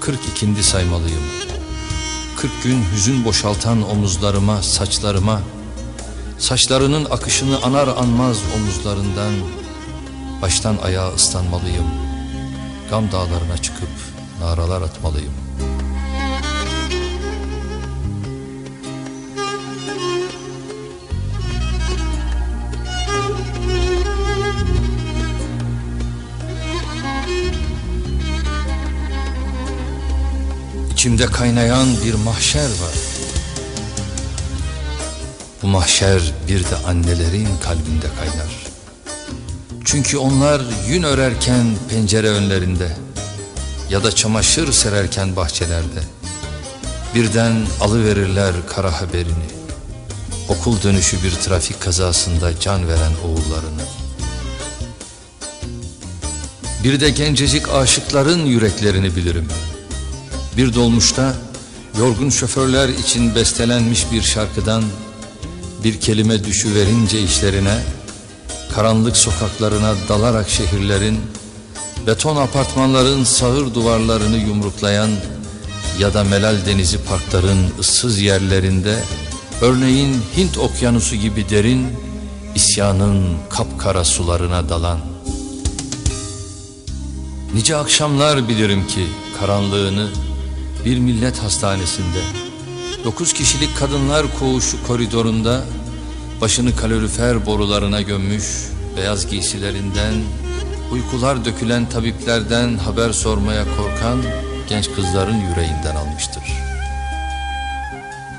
Kırk ikindi saymalıyım. Kırk gün hüzün boşaltan omuzlarıma, saçlarıma, saçlarının akışını anar anmaz omuzlarından, baştan ayağa ıslanmalıyım. Gam dağlarına çıkıp naralar atmalıyım. İçimde kaynayan bir mahşer var. Bu mahşer bir de annelerin kalbinde kaynar. Çünkü onlar yün örerken pencere önlerinde ya da çamaşır sererken bahçelerde birden alıverirler kara haberini. Okul dönüşü bir trafik kazasında can veren oğullarını. Bir de gencecik aşıkların yüreklerini bilirim. Bir dolmuşta yorgun şoförler için bestelenmiş bir şarkıdan bir kelime düşüverince işlerine, karanlık sokaklarına dalarak şehirlerin, beton apartmanların sağır duvarlarını yumruklayan ya da Melal Denizi parkların ıssız yerlerinde, örneğin Hint okyanusu gibi derin, isyanın kapkara sularına dalan. Nice akşamlar bilirim ki karanlığını bir millet hastanesinde dokuz kişilik kadınlar koğuşu koridorunda başını kalorifer borularına gömmüş beyaz giysilerinden uykular dökülen tabiplerden haber sormaya korkan genç kızların yüreğinden almıştır.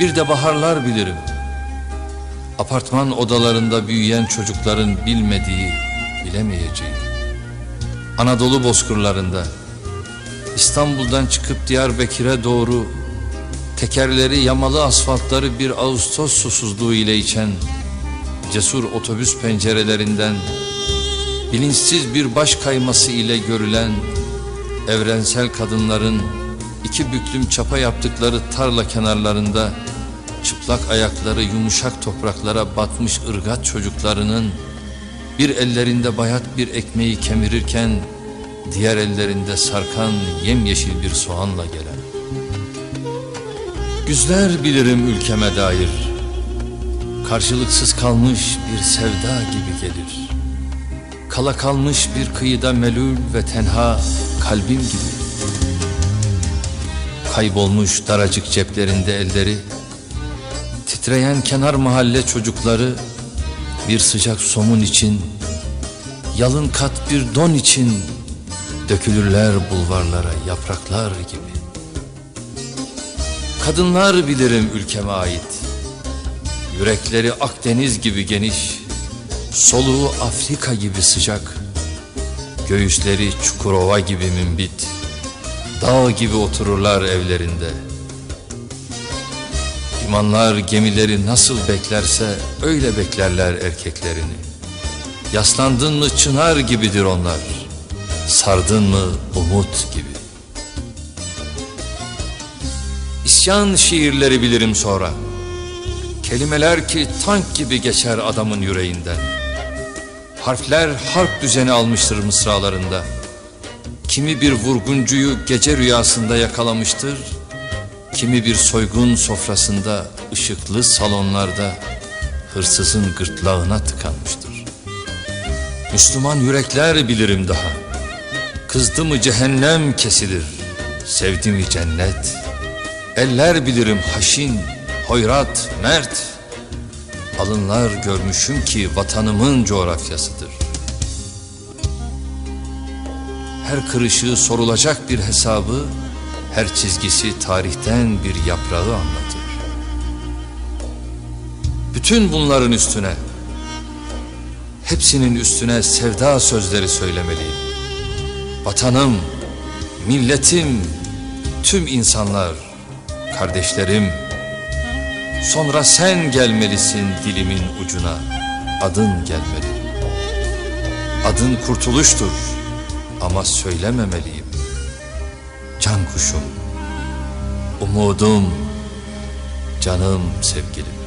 Bir de baharlar bilirim. Apartman odalarında büyüyen çocukların bilmediği, bilemeyeceği. Anadolu bozkırlarında İstanbul'dan çıkıp Diyarbakır'a doğru tekerleri yamalı asfaltları bir Ağustos susuzluğu ile içen cesur otobüs pencerelerinden bilinçsiz bir baş kayması ile görülen evrensel kadınların iki büklüm çapa yaptıkları tarla kenarlarında çıplak ayakları yumuşak topraklara batmış ırgat çocuklarının bir ellerinde bayat bir ekmeği kemirirken diğer ellerinde sarkan yemyeşil bir soğanla gelen. Güzler bilirim ülkeme dair, karşılıksız kalmış bir sevda gibi gelir. Kala kalmış bir kıyıda melul ve tenha kalbim gibi. Kaybolmuş daracık ceplerinde elleri, titreyen kenar mahalle çocukları, bir sıcak somun için, yalın kat bir don için Dökülürler bulvarlara yapraklar gibi. Kadınlar bilirim ülkeme ait. Yürekleri Akdeniz gibi geniş Soluğu Afrika gibi sıcak Göğüsleri Çukurova gibi mümbit Dağ gibi otururlar evlerinde. İmanlar gemileri nasıl beklerse öyle beklerler erkeklerini. Yaslandın mı çınar gibidir onlar Sardın mı umut gibi. İsyan şiirleri bilirim sonra. Kelimeler ki tank gibi geçer adamın yüreğinden. Harfler harp düzeni almıştır mısralarında. Kimi bir vurguncuyu gece rüyasında yakalamıştır. Kimi bir soygun sofrasında ışıklı salonlarda Hırsızın gırtlağına tıkanmıştır. Müslüman yürekler bilirim daha Kızdı mı cehennem kesilir, sevdi mi cennet. Eller bilirim haşin, hoyrat, mert. Alınlar görmüşüm ki vatanımın coğrafyasıdır. Her kırışı sorulacak bir hesabı, her çizgisi tarihten bir yaprağı anlatır. Bütün bunların üstüne, hepsinin üstüne sevda sözleri söylemeliyim. Vatanım, milletim, tüm insanlar, kardeşlerim, sonra sen gelmelisin dilimin ucuna, adın gelmeli. Adın kurtuluştur ama söylememeliyim. Can kuşum, umudum, canım sevgilim.